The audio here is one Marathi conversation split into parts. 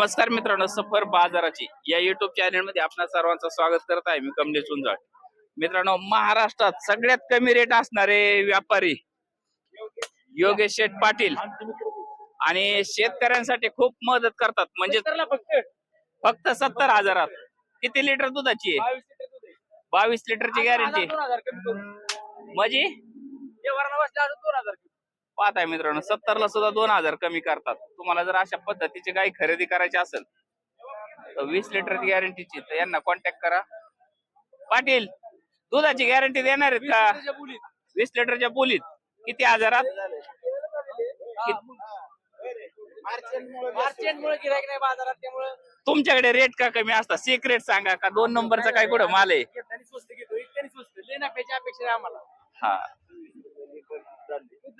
नमस्कार मित्रांनो सफर बाजाराची या युट्यूब चॅनलमध्ये आपणा सर्वांचं स्वागत करत आहे मी कमलेश उंजाळ मित्रांनो महाराष्ट्रात सगळ्यात कमी रेट असणारे व्यापारी योगेश शेठ पाटील आणि शेतकऱ्यांसाठी खूप मदत करतात. म्हणजे फक्त. सत्तर हजारात. किती लिटर दुधाची आहे? बावीस लिटरची गॅरंटी म्हणजे? पाहताय मित्रांनो सत्तर ला सुद्धा दोन हजार कमी करतात. तुम्हाला जर अशा पद्धतीची गाय खरेदी करायची असेल तर वीस लिटरची गॅरंटीची तर यांना कॉन्टॅक्ट करा. पाटील दुधाची गॅरंटी देणार आहेत का? वीस लिटरच्या बोलीत किती हजारात तुमच्याकडे रेट का कमी असतात? सिक्रेट सांगा का? दोन नंबरचा काय कुठं माल आहे? त्यांनी स्वस्त घेतो त्यांनी स्वस्त लेण्यापेक्षा अपेक्षा आहे आम्हाला हा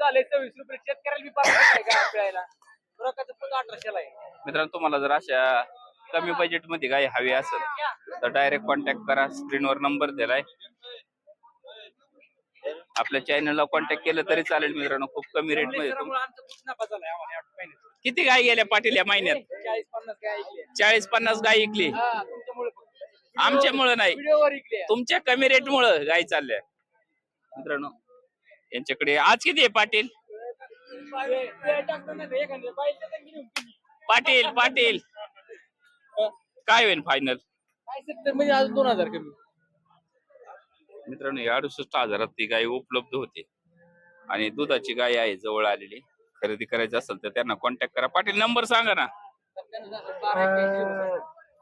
रुपये. शेतकऱ्याला का दूध अठराशेला आहे. मित्रांनो तुम्हाला जर अशा कमी बजेटमध्ये गाय हवी असेल तर डायरेक्ट कॉन्टॅक्ट करा. स्क्रीनवर नंबर दिलाय. आपल्या चॅनलला कॉन्टॅक्ट केलं तरी चालेल मित्रांनो. खूप कमी रेटमध्ये तुम- त्यामुळे आमचा खूप नफा झालाय आम्हाला या महिन्यात. किती गाय गेल्या पाटील या महिन्यात? चाळीस पन्नास काय ऐकले. चाळीस पन्नास गाय इकली हा तुमच्यामुळे आमच्यामुळं नाही. व्हिडिओवर ऐकले तुमच्या कमी रेट मुळे गाय चालल्या. मित्रांनो यांच्याकडे आज किती आहे पाटील? पाटील पाटील. काय होईल फायनल म्हणजे अजून दोन हजार कमी? मित्रांनो अडुसष्ट हजारात ती गाय उपलब्ध होते. आणि दुधाची गाय आहे जवळ आलेली. खरेदी करायची असेल तर त्यांना कॉन्टॅक्ट करा. पाटील नंबर सांगा ना.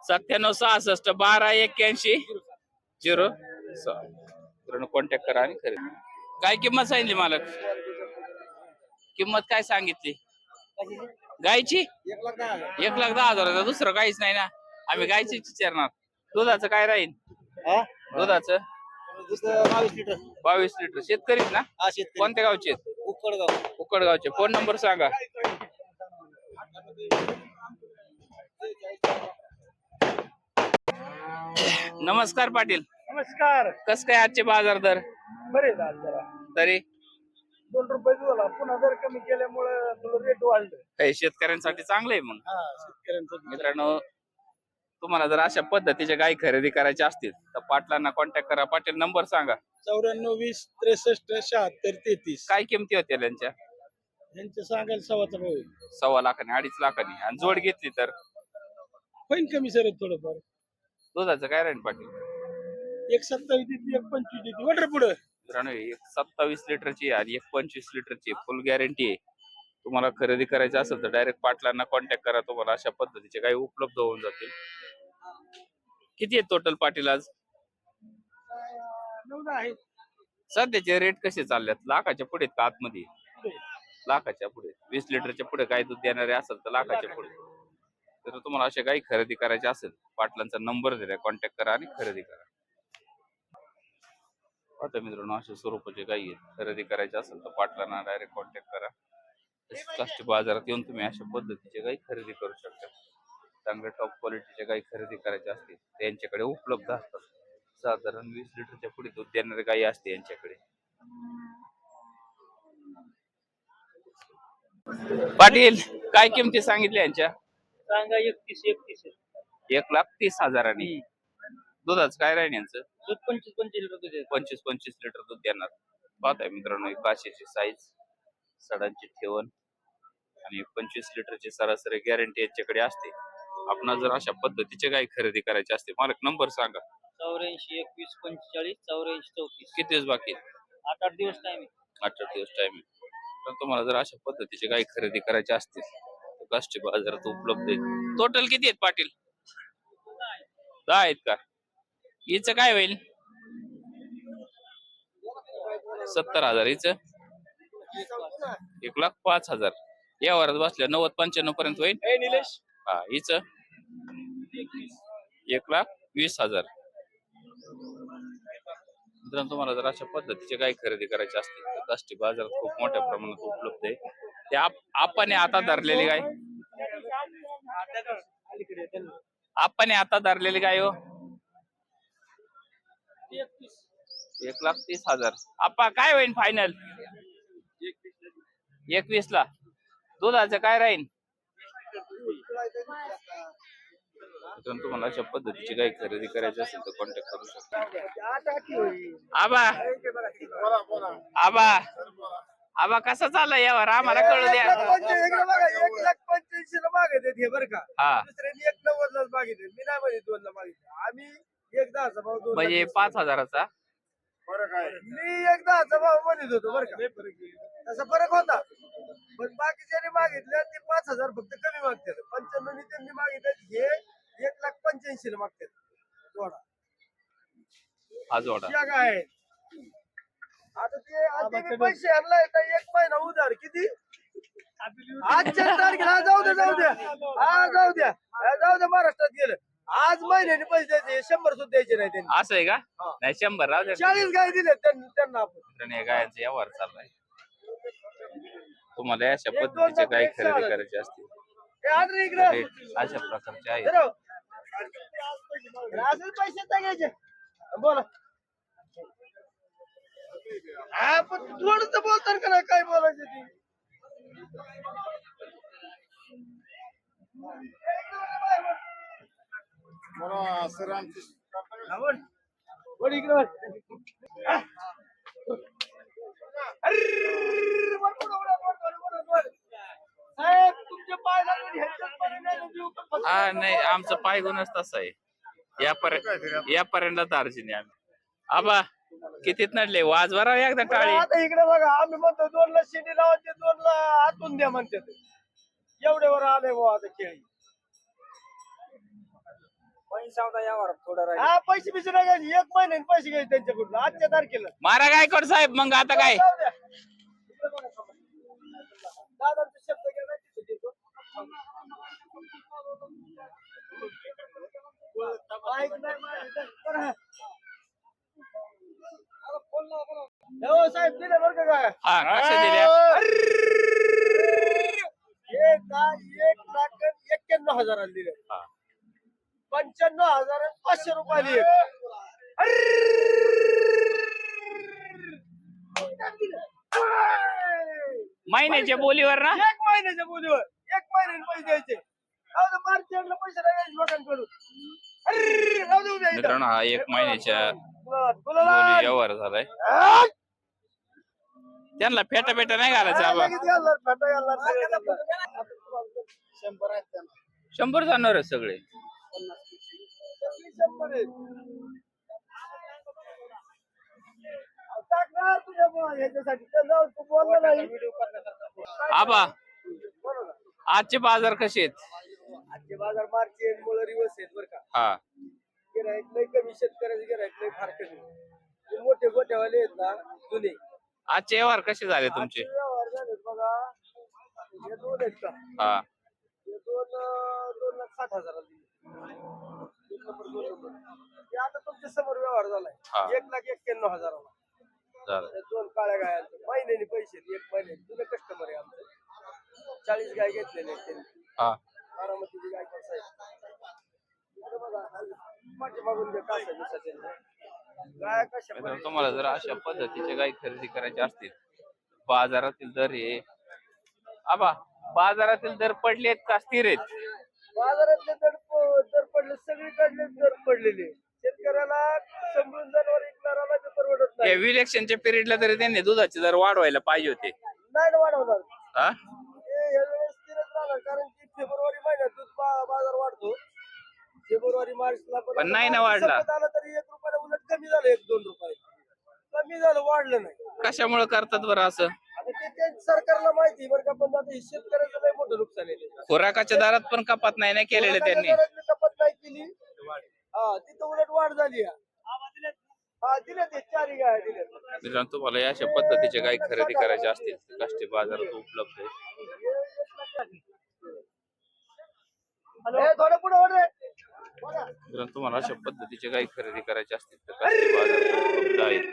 सत्त्याण्णव सहासष्ट बारा एक्क्याऐंशी. झिरो. सहा मित्रांनो कॉन्टॅक्ट करा आणि खरेदी. काय किंमत सांगितली मालक? किंमत काय सांगितली? गायची? एक लाख दहा हजार एक लाख दहा हजार दुसरं काहीच नाही ना. आम्ही गायचीच विचारणार. दुधाचं काय राहील? दुधाचं? बावीस लिटर. बावीस लिटर. शेतकरीच ना? हा शेतकरी. कोणत्या गावचे उकडगाव उकडगावचे फोन नंबर सांगा. नमस्कार पाटील. नमस्कार. कस काय आजचे बाजार दर? बरे झालं जरा. तरी? दोन रुपये झाला पुन्हा दर कमी केल्यामुळे थोडं रेट वाढलं. हे शेतकऱ्यांसाठी चांगलं आहे मग हा शेतकऱ्यांचं मित्रांनो तुम्हाला जर अशा पद्धतीच्या गायी खरेदी करायच्या असतील तर पाटलांना कॉन्टॅक्ट करा. पाटील नंबर सांगा. चौऱ्याण्णव वीस त्रेसष्ट शहात्तर तेहतीस. काय किमती होत्या त्यांच्या? यांचं सांगायला सव्वाचा भाऊ आहे. सव्वा लाखाने अडीच लाखाने. आणि जोड घेतली तर? होईन कमी सर थोडंफार. दुधाचं काय राहील पाटील? एक सत्तावीस देते एक पंचवीस देते. वटर पुढं. मित्रांनो एक सत्तावीस लिटरची आणि एक पंचवीस लिटरची फुल गॅरंटी आहे. तुम्हाला खरेदी करायची असेल तर डायरेक्ट पाटलांना कॉन्टॅक्ट करा. तुम्हाला अशा पद्धतीचे काही उपलब्ध होऊन जातील. किती आहे टोटल पाटील आज? सध्याचे रेट कसे चालल्यात? लाखाच्या पुढे का आतमध्ये? लाखाच्या पुढे वीस लिटरच्या पुढे काय दूध देणारे असेल तर लाखाच्या पुढे तर तुम्हाला अशा काही खरेदी करायची असेल पाटलांचा नंबर दिलाय कॉन्टॅक्ट करा आणि खरेदी करा. आता मित्रांनो अशा स्वरूपाचे काही आहेत खरेदी करायचे असेल तर पाटलांना डायरेक्ट कॉन्टॅक्ट करा. काष्टी बाजारात येऊन तुम्ही अशा पद्धतीचे काही खरेदी करू शकता. चांगल्या टॉप क्वालिटीच्या काही खरेदी करायच्या असतील तर यांच्याकडे उपलब्ध असतात. साधारण वीस लिटरच्या पुढे दूध देणारे गाई असते यांच्याकडे. पाटील काय किमती सांगितल्या यांच्या? सांगा एकतीस एकतीस. एक लाख तीस हजारांनी. दुधाचं काय राहील यांचं? दूध पंचवीस पंचवीस लिटर दूध पंचवीस पंचवीस लिटर दूध देणार. पाहताय मित्रांनो एक काशीची साईज सडांची ठेवण आणि पंचवीस लिटरची सरासरी गॅरंटी यांच्याकडे असते. आपण जर अशा पद्धतीचे काही खरेदी करायचे असते मला नंबर सांगा. चौऱ्याऐंशी एकवीस पंचेचाळीस चौऱ्याऐंशी चौतीस. किती दिवस बाकी आहेत? आठ आठ दिवस टाइम आठ आठ दिवस टाइम आहे. तर तुम्हाला जर अशा पद्धतीचे काही खरेदी करायचे असतील तर काष्टी बाजारात उपलब्ध आहेत. टोटल किती आहेत पाटील? दहा आहेत का? हिचं काय होईल? सत्तर हजार हिचं. एक लाख पाच हजार. या वरात बसल्या नव्वद पंच्याण्णव पर्यंत होईल. निलेश. हा हिचं. एक लाख वीस हजार. मित्रांनो तुम्हाला जर अशा पद्धतीचे काही खरेदी करायचे असतील तर काष्टी बाजारात खूप मोठ्या प्रमाणात उपलब्ध आहे. ते आप- आपण आता धरलेली गाय आपण आता धरलेली गाय हो? एक लाख तीस हजार. आपा काय होईल फायनल एकवीस ला दुधाचं काय राहील मित्रांनो तुम्हाला अशा पद्धतीची गाय खरेदी करायची असेल तर कॉन्टॅक्ट करू शकता. आबा. आबा. आबा कसा चाललाय यावर आम्हाला कळू द्या. एक लाख पंच्याऐंशी ला मागितले हे बरं का. हा. दुसऱ्याने एक नव्वद लाच मागितले. मी नाही म्हणे दोन ला मागितले. आम्ही एक दहाचा भाव दोन म्हणजे पाच हजाराचा? मी एक दहाचा भाव म्हणत होतो बरं का. तसा फरक होता. पण बाकीच्याने मागितले ते पाच हजार फक्त कमी मागतात. पंच्याण्णव त्यांनी मागितले हे एक लाख पंच्याऐंशी ला मागतात. जोडा. हा जोडा. या काय? आता ते आता मी पैसे आणलाय तर एक महिना उधार किती? आजच्या तारखेला जाऊ द्या जाऊ द्या हा जाऊ द्या हा, जाऊ द्या महाराष्ट्रात गेलं. आज महिन्याने पैसे द्यायचे शंभर सुद्धा द्यायचे नाही त्यांनी. असं आहे का? हा. नाही शंभर राहू द्या चाळीस गाय दिले त्यांनी आपण. मित्रांनो, या गायांचा व्यवहार चाललाय. तुम्हाला अशा एक दोन पद्धतीच्या लाख गाय एक खरेदी सहा करायची असतील. हे आण रे इकडं. रेट अशा प्रकारचे आहेत. धरो. असेच पैसे तर घ्यायचे. बोला. हा पण थोडं बोलतात का नाही? काय बोलायचं ते? हा नाही आमचं पाय गुणच तसा आहे. यापर्यंत यापर्यंत अडचणी आम्ही. आबा कितीत नडले? वाज भरा एकदा टाळी. आता इकडे बघा आम्ही म्हणतो दोनला शिडी लावायचे दोनला आतून द्या म्हणते एवढे वर आले भाऊ आता केळी खेळी हा पैसे बिसे नाही घ्यायचे एक महिन्याने पैसे घ्यायचे त्यांच्याकडून आजच्या तारखेला मारा काय कर साहेब मग आता काय जाऊ द्या. इकडे बघा सामान. दादांचा शब्द घ्या नाही तिथे देतो. ऐक नाही मारायचं. बरं. हो साहेब दिले बरं का काय हा पाचशे रुपयाला महिन्याच्या बोलीवर ना एक महिन्याच्या बोलीवर एक महिन्याने पैसे द्यायचे. राहू दे, मार्चला पैसे नाही घ्यायचे लोकांकडून अर्रर्र, राहू दे उद्या इथं. मित्रांनो हा एक महिन्याच्या व्यवहार झालाय. आ, त्यांना फेटा फेटा नाही घालायचं आबा. लगेच घालणार, फाटा घालणार, सगळं घालणार. शंभर आहेत त्यांना. शंभर जाणार आहे सगळे. आबा? आजचे बाजार कसे आहेत? आजचे बाजार मार्च मुळे रिवर्स आहेत बरं का. हा. गिरायक लय कमी शेतकऱ्याचे गिरायक लय फार कमी. जे मोठे गोठेवाले आहेत ना जुने. आजचे व्यवहार कसे झाले तुमचे? आजचे व्यवहार झालेत बघा. हे दोन आहेत का? हा. हे दोन दोन लाख साठ हजार एक नंबर दोन नंबर हे आता तुमच्यासमोर व्यवहार हा. झालाय एक लाख एक्क्याण्णव हजाराला. झालं. दोन काळ्या गायांचे महिन्याने पैसे एक महिन्याने जुने कस्टमर आहे आमचे. चाळीस गाय घेतलेले आहेत त्यांनी. हा. बारामतीची गाय कसं आहे इकडे बघा. पाठीमागून जे कासा बिसा त्यांच्या. गाय कशा मित्रांनो, तुम्हाला जर अशा पद्धतीच्या गाई खरेदी करायच्या असतील बाजारातील दर हे आबा बाजारातील दर पडलेत का? स्थिर आहेत. बाजारातले दर दर पडले सगळीकडले दर पडलेले. शेतकऱ्याला समजून जनावर विकणाऱ्याला ते परवडत नाही. विलेक्शनच्या पिरियडला तरी त्यांनी दुधाचे दर वाढवायला पाहिजे होते. नाही ना वाढवणार. हा? हे ह्या वेळेस स्थिरच राहणार कारण की फेब्रुवारी महिन्यात दूध बा- बाजार वाढतो. फेब्रुवारी मार्चला पण नाही ना वाढला. संपत आलं तरी एक रुपयाला उलट कमी झालं एक दोन रुपये. कमी झालं वाढलं नाही. कशामुळे करतात बरं असं? आता ते ते सरकारला माहिती आहे बरं का पण आता हे शेतकऱ्याचं खुराकाच्या दरात पण कपात नाही ना केलेले त्यांनी. कपात नाही केली. हा तिथं उलट वाढ झाली आहे. हा दिले ते चारी गाय दिले मित्रांनो तुम्हाला या अशा पद्धतीच्या गाई खरेदी करायच्या असतील तर काष्टी बाजारात उपलब्ध आहे. तुम्हाला अशा पद्धतीच्या गाई खरेदी करायच्या असतील तर काष्टी बाजारात उपलब्ध आहेत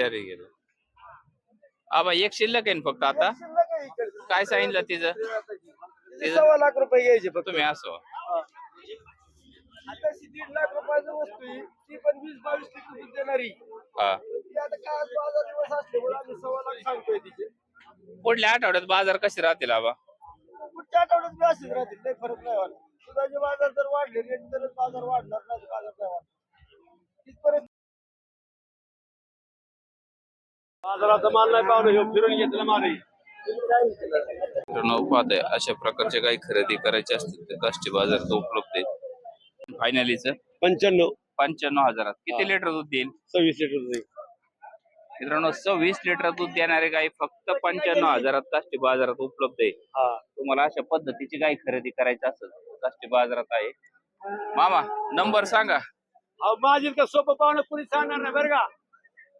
हे गेलो. आबा एक शिल्लक आहे ना फक्त आता. काय सांगितलं तिचं? तिचं सव्वा लाख रुपये घ्यायचे फक्त. तुम्ही असो. आता दीड लाख रुपयाचं ती पण वीस बावीस दूध देणारी. हा. पण ती आता काय बाजार दिवस असल्यामुळे आम्ही सव्वा लाख सांगतोय तिचे. पुढल्या आठवड्यात बाजार कसे राहतील आबा? पुढच्या आठवड्यात बी असेच राहतील काही फरक नाही वाटत दुधाचे बाजार जर वाढले रेट तरच बाजार वाढणार नाही बाजार नाही वाढणार तिथपर्यंत बाजाराचा माल नाही पाहुणे ह्यो फिरून घेतला माल आहे. मित्रांनो अशा प्रकारचे काही खरेदी करायचे असतील तर काष्टी बाजारात उपलब्ध आहेत. फायनलीच पंच्याण्णव. पंच्याण्णव हजारात किती लिटर दूध देईल? सव्वीस लिटर जाईल. मित्रांनो सव्वीस लिटर दूध देणारे गाई फक्त पंच्याण्णव हजारात काष्टी बाजारात उपलब्ध आहे. हा. तुम्हाला अशा पद्धतीची गाय खरेदी करायची असेल काष्टी बाजारात आहे. मामा नंबर सांगा. माझी का सोपं पाहुणं कुणी सांगणार नाही बरं का?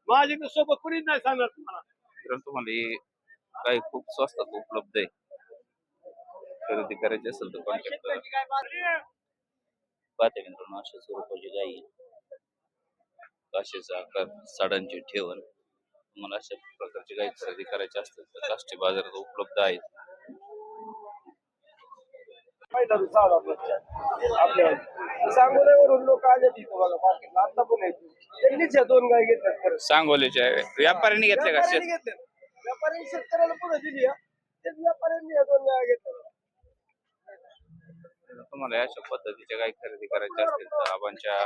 माझी का सोपं कुणीच नाही सांगणार तुम्हाला. मित्रांनो तुम्हाला ही गाय खूप स्वस्तात उपलब्ध आहे. खरेदी करायची असेल तर कॉन्टॅक्ट करा. पाहते मित्रांनो अशा स्वरूपाची. काशीचा आकार साडांची ठेवण. तुम्हाला अशा प्रकारची गाय खरेदी करायची असतील तर काष्टी बाजारात उपलब्ध आहेत. सांगोल्यावरून लोक आले तिथं बघा मार्केटला. आता पण आहेत. त्यांनीच या दोन गाय सांगोलीच्या व्यापाऱ्यांनी घेतले का? व्यापाऱ्यांनी शेत घेतल्यात. व्यापाऱ्यांनी शेतकऱ्याला पुढे दिली. तेच व्यापाऱ्यांनी या दोन गाय घेतल्या तुम्हाला अशा पद्धतीच्या गाय खरेदी करायच्या असतील तर आबांच्या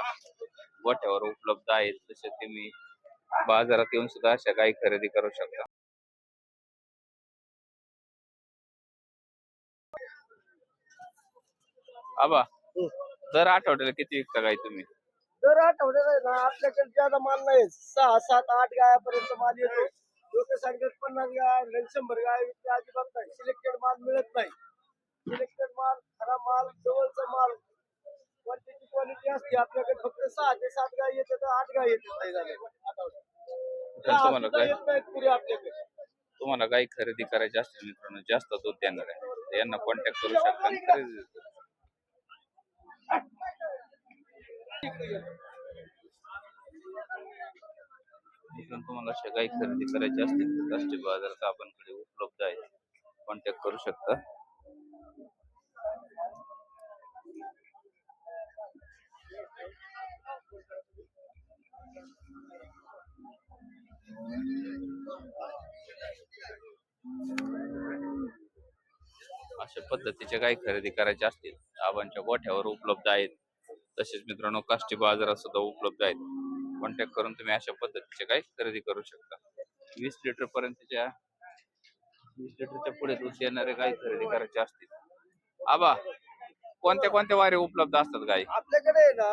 गोठ्यावर उपलब्ध आहेत तसे तुम्ही बाजारात येऊन सुद्धा अशा गाय खरेदी करू शकता. आबा दर आठवड्याला किती विकता गाय तुम्ही? दर आठवड्याला आहे ना आपल्याकडे ज़्यादा माल नाही. सहा सात आठ गायापर्यंत माल येतो. लोक सांगतात पन्नास गाय शंभर गाय विकते अजिबात नाही. सिलेक्टेड माल मिळत नाही. सिलेक्टेड माल खरा माल जवळचा माल. क्वालिटी असते. आपल्याकडे फक्त सहा ते सात गाय येते तर आठ गाय येते नाही झाले तुम्हाला काय? तुम्हाला गाय खरेदी करायची असतील मित्रांनो जास्त दूध देणार आहे. यांना कॉन्टॅक्ट करू शकता खरेदी तुम्हाला अशा गाय खरेदी करायची असतील तर राष्ट्रीय बाजारात आपणकडे उपलब्ध आहे. कॉन्टॅक्ट करू शकता. अशा पद्धतीच्या गाय खरेदी करायच्या असतील आबांच्या गोठ्यावर उपलब्ध आहेत. तसेच मित्रांनो काष्टी बाजारात सुद्धा उपलब्ध आहेत. कॉन्टॅक्ट करून तुम्ही अशा पद्धतीच्या काही खरेदी करू शकता. वीस लिटर पर्यंतच्या वीस लिटरच्या पुढे दूध देणारे गाय खरेदी करायचे असतील. आबा कोणत्या कोणत्या वारे उपलब्ध असतात गाय आपल्याकडे ना